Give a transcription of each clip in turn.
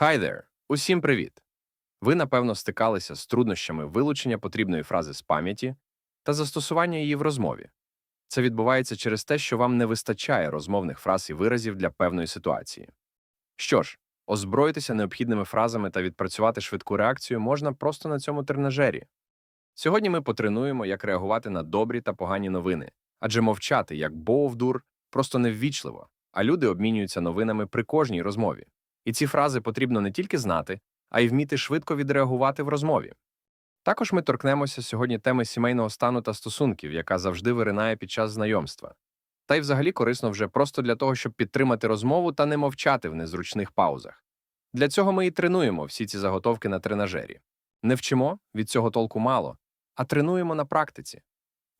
Hi there! Усім привіт! Ви, напевно, стикалися з труднощами вилучення потрібної фрази з пам'яті та застосування її в розмові. Це відбувається через те, що вам не вистачає розмовних фраз і виразів для певної ситуації. Що ж, озброїтися необхідними фразами та відпрацювати швидку реакцію можна просто на цьому тренажері. Сьогодні ми потренуємо, як реагувати на добрі та погані новини, адже мовчати, як бовдур, просто неввічливо, а люди обмінюються новинами при кожній розмові. І ці фрази потрібно не тільки знати, а й вміти швидко відреагувати в розмові. Також ми торкнемося сьогодні теми сімейного стану та стосунків, яка завжди виринає під час знайомства. Та й взагалі корисно вже просто для того, щоб підтримати розмову та не мовчати в незручних паузах. Для цього ми і тренуємо всі ці заготовки на тренажері. Не вчимо від цього толку мало, а тренуємо на практиці.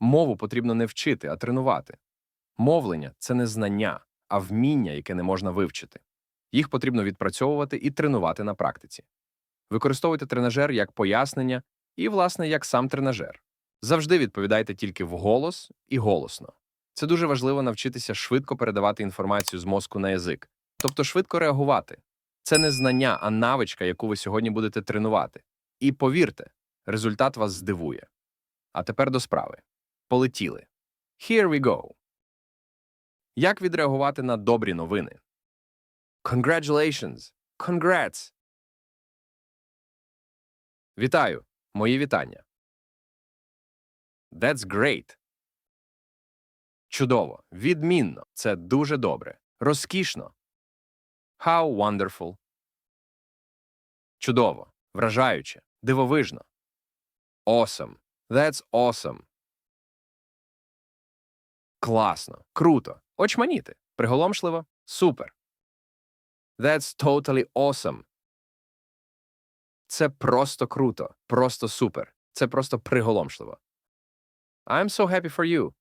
Мову потрібно не вчити, а тренувати. Мовлення це не знання, а вміння, яке не можна вивчити. Їх потрібно відпрацьовувати і тренувати на практиці. Використовуйте тренажер як пояснення і, власне, як сам тренажер. Завжди відповідайте тільки вголос і голосно. Це дуже важливо навчитися швидко передавати інформацію з мозку на язик, тобто швидко реагувати. Це не знання, а навичка, яку ви сьогодні будете тренувати. І повірте, результат вас здивує. А тепер до справи. Полетіли. Here we go. Як відреагувати на добрі новини? Congratulations! Congrats! Вітаю! Мої вітання. That's great. Чудово. Відмінно. Це дуже добре. Розкішно. How wonderful. Чудово. Вражаюче. Дивовижно. Awesome. That's awesome. Класно. Круто. Очманіти. Приголомшливо. Супер. That's totally awesome. Це просто круто, просто супер. Це просто приголомшливо. I'm so happy for you.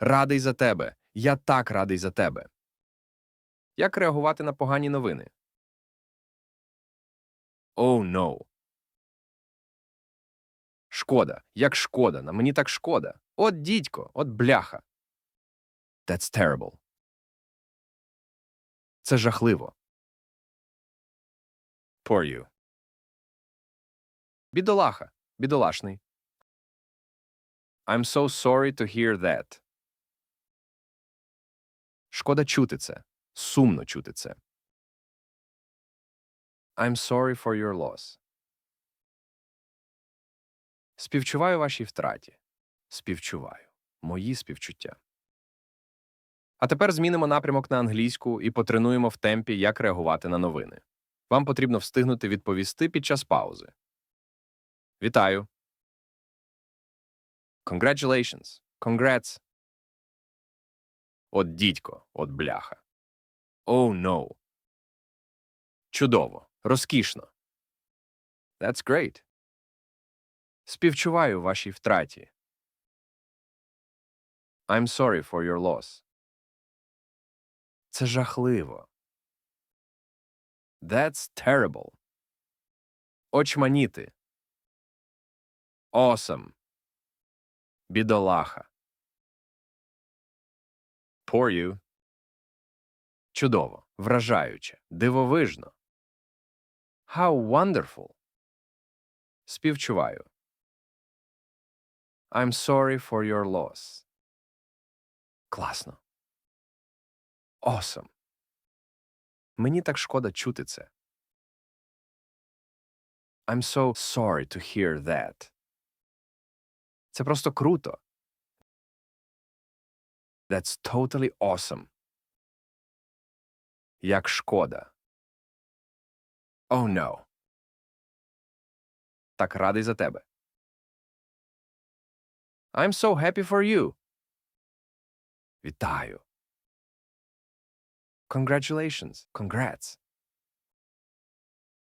Радий за тебе. Я так радий за тебе. Як реагувати на погані новини? Oh, no. Шкода. Як шкода. На мені так шкода. От дідько, от бляха. That's terrible. Це жахливо. Poor you. Бідолаха. Бідолашний. I'm so sorry to hear that. Шкода чути це. Сумно чути це. I'm sorry for your loss. Співчуваю вашій втраті. Співчуваю. Мої співчуття. А тепер змінимо напрямок на англійську і потренуємо в темпі, як реагувати на новини. Вам потрібно встигнути відповісти під час паузи. Вітаю. Congratulations. Congrats. От дідько, от бляха. Oh, no. Чудово. Розкішно. That's great. Співчуваю вашій втраті. I'm sorry for your loss. Це жахливо. That's terrible. Очманіти. Awesome. Бідолаха. Poor you. Чудово. Вражаюче. Дивовижно. How wonderful. Співчуваю. I'm sorry for your loss. Класно. Awesome. Мені так шкода чути це. I'm so sorry to hear that. Це просто круто. That's totally awesome. Як шкода. Oh no. Так радий за тебе. I'm so happy for you. Вітаю. Congratulations. Congrats.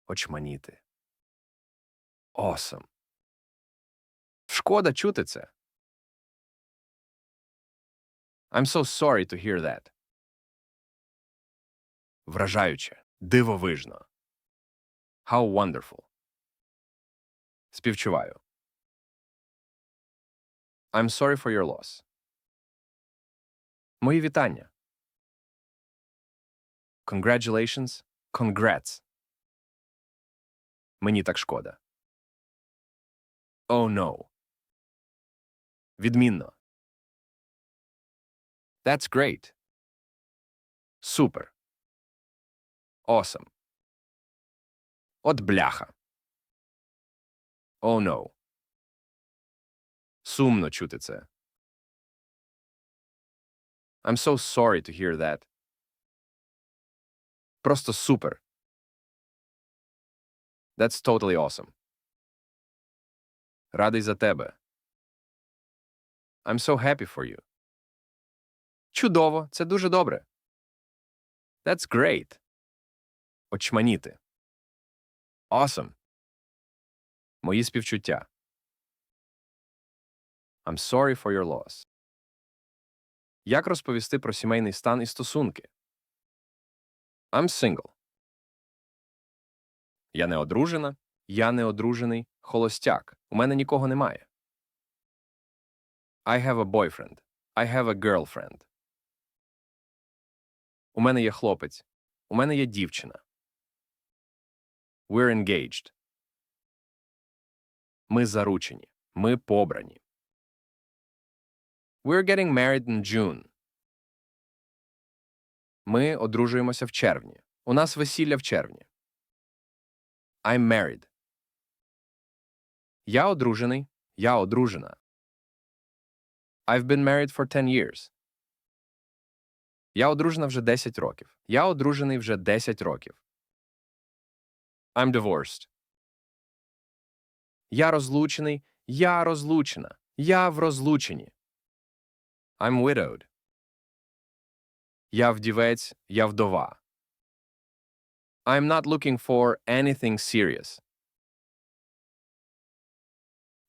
Очманіти. Awesome. Шкода чути це. I'm so sorry to hear that. Вражаюче. Дивовижно. How wonderful. Співчуваю. I'm sorry for your loss. Мої вітання. Congratulations. Congrats. Мені так шкода. Oh no. Відмінно. That's great. Супер. Awesome. От бляха. Oh no. Сумно чути це. I'm so sorry to hear that. Просто супер. That's totally awesome. Радий за тебе. I'm so happy for you. Чудово, це дуже добре. That's great. Очманіти. Awesome. Мої співчуття. I'm sorry for your loss. Як розповісти про сімейний стан і стосунки? I'm single. Я не одружена. Я не одружений. Холостяк. У мене нікого немає. I have a boyfriend. I have a girlfriend. У мене є хлопець. У мене є дівчина. We're engaged. Ми заручені. Ми побрані. We're getting married in June. Ми одружуємося в червні. У нас весілля в червні. I'm married. Я одружений. Я одружена. I've been married for 10 years. Я одружена вже 10 років. Я одружений вже 10 років. I'm divorced. Я розлучений. Я розлучена. Я в розлученні. I'm widowed. Я вдівець. Я вдова. I'm not looking for anything serious.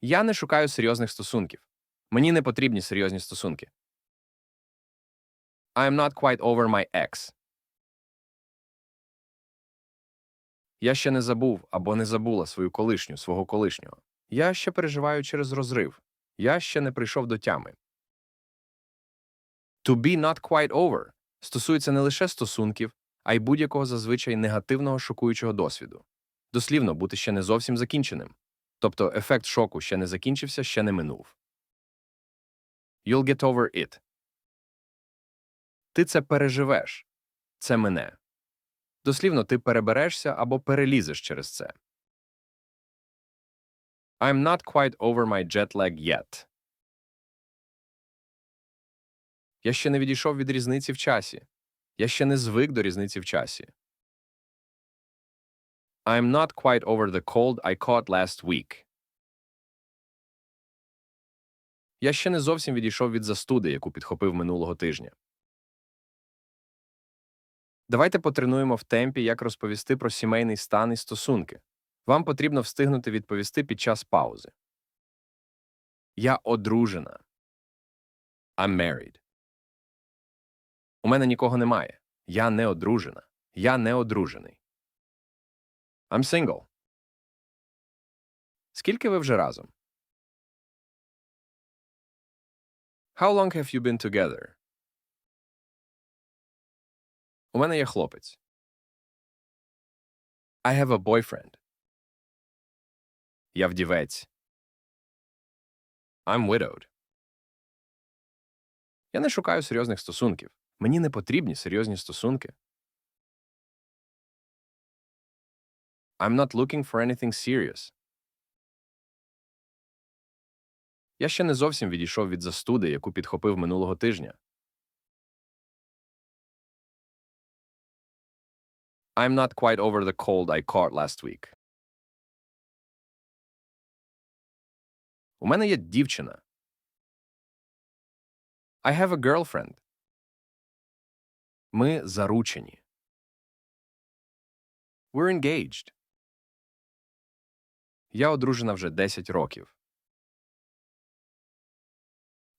Я не шукаю серйозних стосунків. Мені не потрібні серйозні стосунки. I'm not quite over my ex. Я ще не забув або не забула свою колишню, свого колишнього. Я ще переживаю через розрив. Я ще не прийшов до тями. To be not quite over стосується не лише стосунків, а й будь-якого зазвичай негативного шокуючого досвіду. Дослівно бути ще не зовсім закінченим. Тобто ефект шоку ще не закінчився, ще не минув. You'll get over it. Ти це переживеш. Це мене. Дослівно, ти переберешся або перелізеш через це. I'm not quite over my jet lag yet. Я ще не відійшов від різниці в часі. Я ще не звик до різниці в часі. I'm not quite over the cold I caught last week. Я ще не зовсім відійшов від застуди, яку підхопив минулого тижня. Давайте потренуємо в темпі, як розповісти про сімейний стан і стосунки. Вам потрібно встигнути відповісти під час паузи. Я одружена. I'm married. У мене нікого немає. Я не одружена. Я не одружений. I'm single. Скільки ви вже разом? How long have you been together? У мене є хлопець. I have a boyfriend. Я вдівець. I'm widowed. Я не шукаю серйозних стосунків. Мені не потрібні серйозні стосунки. I'm not looking for anything serious. Я ще не зовсім відійшов від застуди, яку підхопив минулого тижня. I'm not quite over the cold I caught last week. У мене є дівчина. I have a girlfriend. Ми заручені. We're engaged. Я одружена вже 10 років.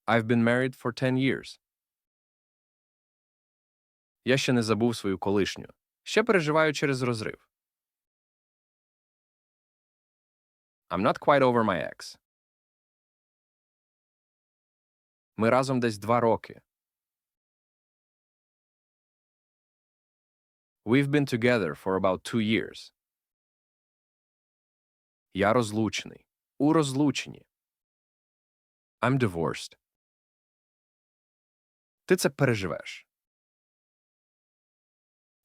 I've been married for 10 years. Я ще не забув свою колишню. Ще переживаю через розрив. I'm not quite over my ex. Ми разом десь два роки. We've been together for about two years. Я розлучений. У розлученні. I'm divorced. Ти це переживеш.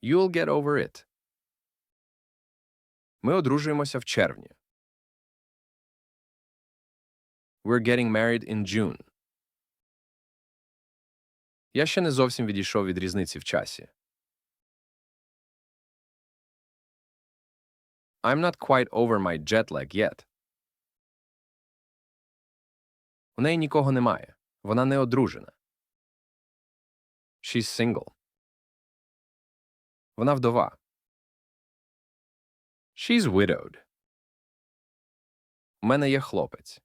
You'll get over it. Ми одружуємося в червні. We're getting married in June. Я ще не зовсім відійшов від різниці в часі. I'm not quite over my jet lag yet. У неї нікого немає. Вона не одружена. She's single. Вона вдова. She's widowed. У мене є хлопець.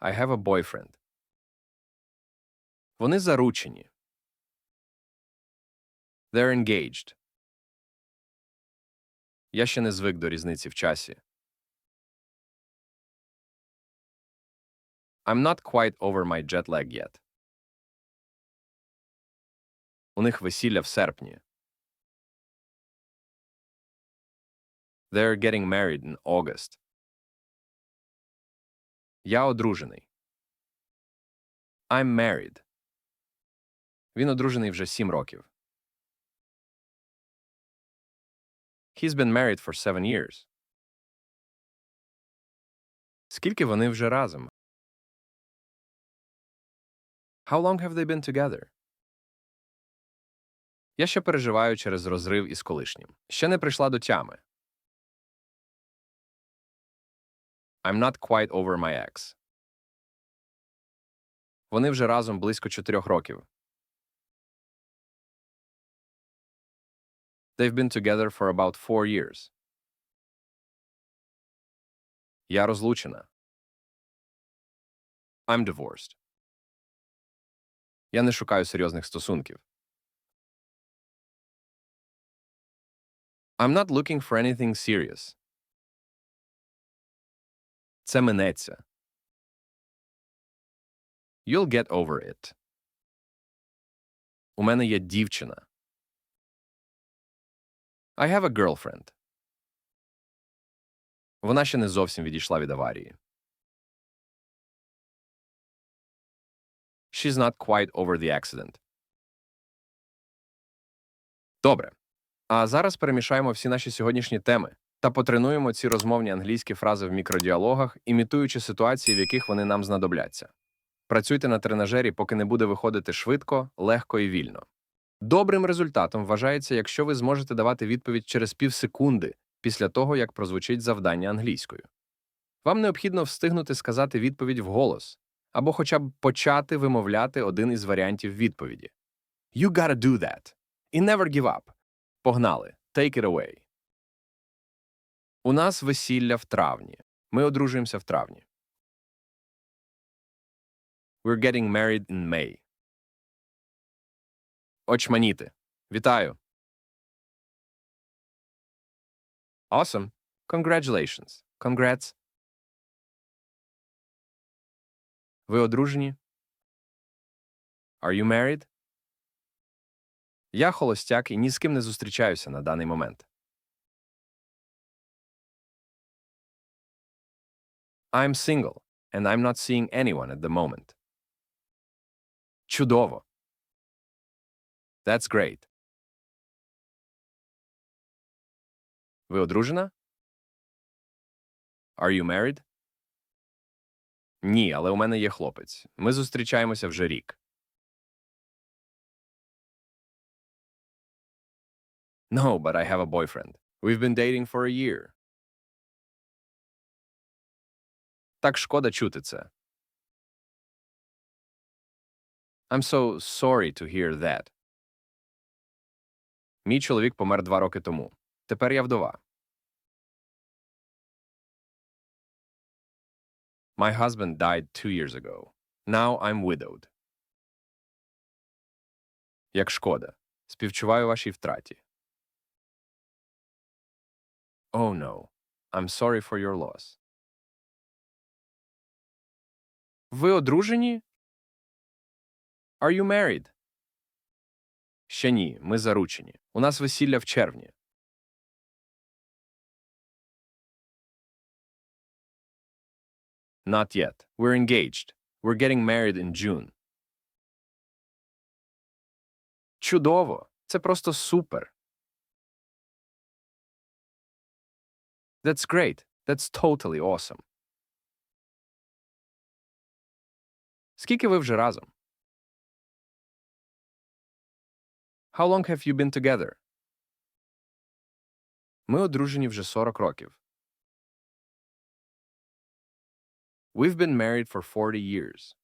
I have a boyfriend. Вони заручені. They're engaged. Я ще не звик до різниці в часі. I'm not quite over my jet lag yet. У них весілля в серпні. They're getting married in August. Я одружений. I'm married. Він одружений вже сім років. He's been married for seven years. Скільки вони вже разом? How long have they been together? Я ще переживаю через розрив із колишнім. Ще не прийшла до тями. I'm not quite over my ex. Вони вже разом близько чотирьох років. They've been together for about four years. Я розлучена. I'm divorced. Я не шукаю серйозних стосунків. I'm not looking for anything serious. Це минеться. You'll get over it. У мене є дівчина. I have a girlfriend. Вона ще не зовсім відійшла від аварії. She's not quite over the accident. Добре. А зараз перемішаємо всі наші сьогоднішні теми та потренуємо ці розмовні англійські фрази в мікродіалогах, імітуючи ситуації, в яких вони нам знадобляться. Працюйте на тренажері, поки не буде виходити швидко, легко і вільно. Добрим результатом вважається, якщо ви зможете давати відповідь через півсекунди після того, як прозвучить завдання англійською. Вам необхідно встигнути сказати відповідь вголос або хоча б почати вимовляти один із варіантів відповіді. You gotta do that. І never give up. Погнали. Take it away. У нас весілля в травні. Ми одружуємося в травні. We're getting married in May. Очманіти. Вітаю. Awesome. Congratulations. Congrats. Ви одружені? Are you married? Я холостяк і ні з ким не зустрічаюся на даний момент. I'm single, and I'm not seeing anyone at the moment. Чудово. That's great. Ви одружена? Are you married? Ні, але у мене є хлопець. Ми зустрічаємося вже рік. No, but I have a boyfriend. We've been dating for a year. Так шкода чути це. I'm so sorry to hear that. Мій чоловік помер два роки тому. Тепер я вдова. My husband died two years ago. Now I'm widowed. Як шкода. Співчуваю вашій втраті. Oh no. I'm sorry for your loss. Ви одружені? Are you married? Ще ні, ми заручені. У нас весілля в червні. Not yet. We're engaged. We're getting married in June. Чудово! Це просто супер. That's great. That's totally awesome. Скільки ви вже разом? How long have you been together? Ми одружені вже 40 років. We've been married for 40 years.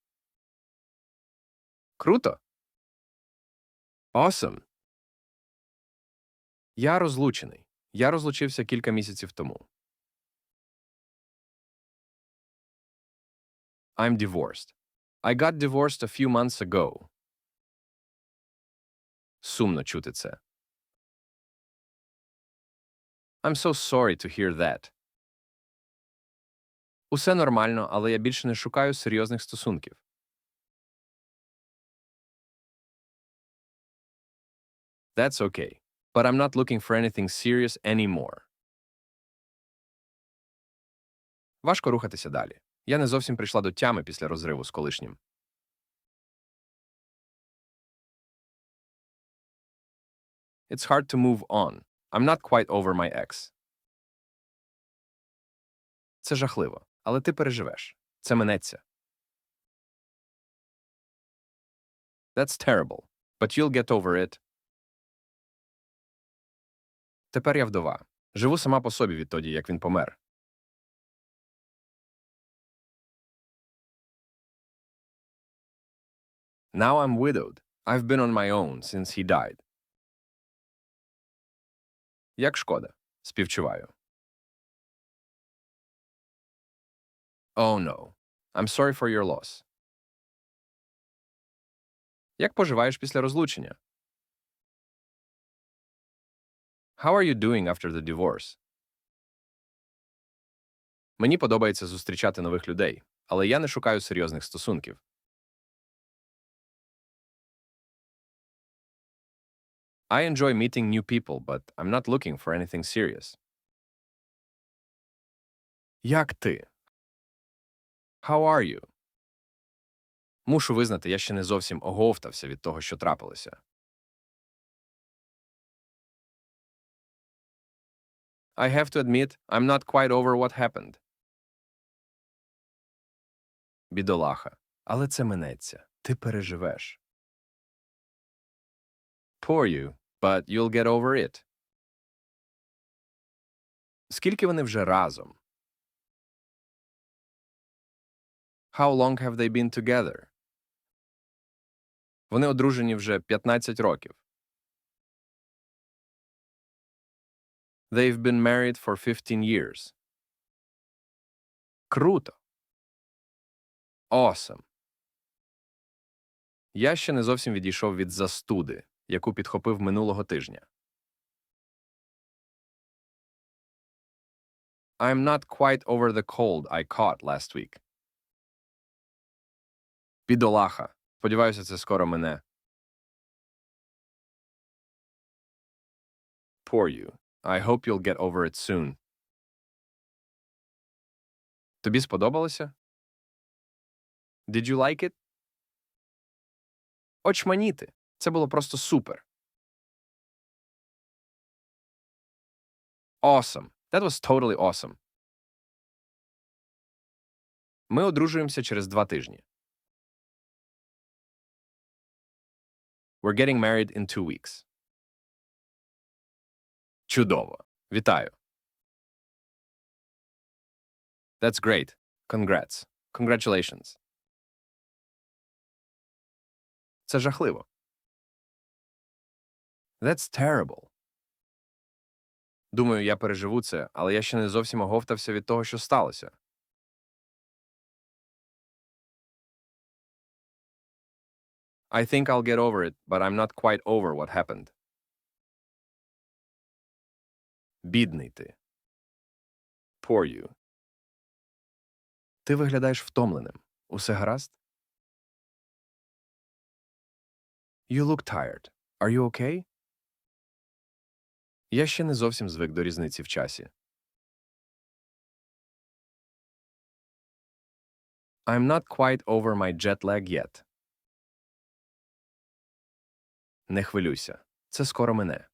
Круто. Awesome. Я розлучений. Я розлучився кілька місяців тому. I'm divorced. I got divorced a few months ago. Сумно чути це. I'm so sorry to hear that. Усе нормально, але я більше не шукаю серйозних стосунків. That's okay. But I'm not looking for anything serious anymore. Важко рухатися далі. Я не зовсім прийшла до тями після розриву з колишнім. It's hard to move on. I'm not quite over my ex. Це жахливо, але ти переживеш. Це минеться. That's terrible. But you'll get over it. Тепер я вдова. Живу сама по собі відтоді, як він помер. Now I'm widowed. I've been on my own since he died. Як шкода. Співчуваю. Oh no. I'm sorry for your loss. Як поживаєш після розлучення? How are you doing after the divorce? Мені подобається зустрічати нових людей, але я не шукаю серйозних стосунків. I enjoy meeting new people, but I'm not looking for anything serious. Як ти? How are you? Мушу визнати, я ще не зовсім оговтався від того, що трапилося. I have to admit, I'm not quite over what happened. Бідолаха. Але це минеться. Ти переживеш. Poor you, but you'll get over it. Скільки вони вже разом? How long have they been together? Вони одружені вже 15 років. They've been married for 15 years. Круто. Awesome. Я ще не зовсім відійшов від застуди, Яку підхопив минулого тижня. I'm not quite over the cold I caught last week. Бідолаха. Сподіваюся, це скоро мене. Poor you. I hope you'll get over it soon. Тобі сподобалося? Did you like it? Очманіти. Це було просто супер. Awesome. That was totally awesome. Ми одружуємося через два тижні. We're getting married in two weeks. Чудово. Вітаю. That's great. Congrats. Congratulations. Це жахливо. That's terrible. Думаю, я переживу це, але я ще не зовсім оговтався від того, що сталося. I think I'll get over it, but I'm not quite over what happened. Бідний ти. Poor you. Ти виглядаєш втомленим. Усе гаразд? You look tired. Are you okay? Я ще не зовсім звик до різниці в часі. I'm not quite over my jet lag yet. Не хвилюйся. Це скоро мине.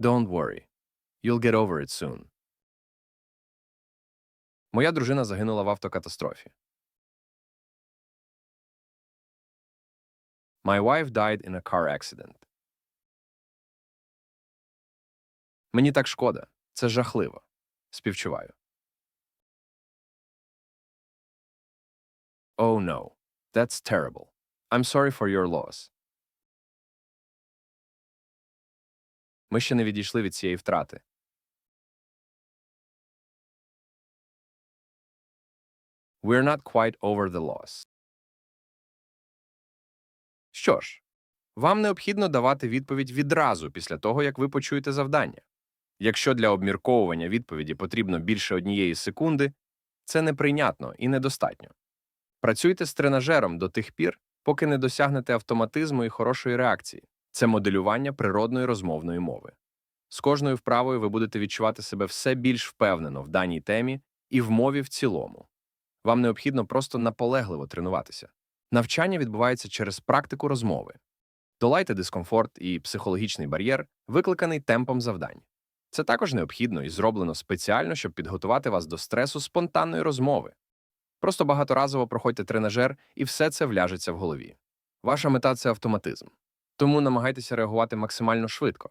Don't worry. You'll get over it soon. Моя дружина загинула в автокатастрофі. My wife died in a car accident. Мені так шкода. Це жахливо. Співчуваю. Oh no. That's terrible. I'm sorry for your loss. Ми ще не відійшли від цієї втрати. We're not quite over the loss. Що ж, вам необхідно давати відповідь відразу після того, як ви почуєте завдання. Якщо для обмірковування відповіді потрібно більше однієї секунди, це неприйнятно і недостатньо. Працюйте з тренажером до тих пір, поки не досягнете автоматизму і хорошої реакції. Це моделювання природної розмовної мови. З кожною вправою ви будете відчувати себе все більш впевнено в даній темі і в мові в цілому. Вам необхідно просто наполегливо тренуватися. Навчання відбувається через практику розмови. Долайте дискомфорт і психологічний бар'єр, викликаний темпом завдань. Це також необхідно і зроблено спеціально, щоб підготувати вас до стресу спонтанної розмови. Просто багаторазово проходьте тренажер, і все це вляжеться в голові. Ваша мета це автоматизм. Тому намагайтеся реагувати максимально швидко.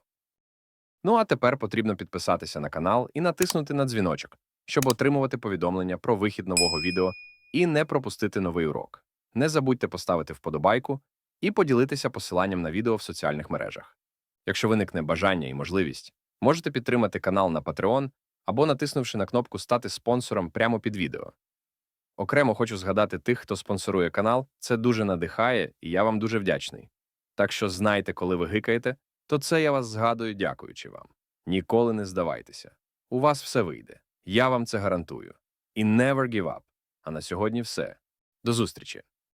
Ну а тепер потрібно підписатися на канал і натиснути на дзвіночок, щоб отримувати повідомлення про вихід нового відео і не пропустити новий урок. Не забудьте поставити вподобайку і поділитися посиланням на відео в соціальних мережах. Якщо виникне бажання і можливість, можете підтримати канал на Patreon або натиснувши на кнопку Стати спонсором прямо під відео. Окремо хочу згадати тих, хто спонсорує канал, це дуже надихає, і я вам дуже вдячний. Так що знайте, коли ви гикаєте, то це я вас згадую, дякуючи вам. Ніколи не здавайтеся. У вас все вийде. Я вам це гарантую. І never give up. А на сьогодні все. До зустрічі!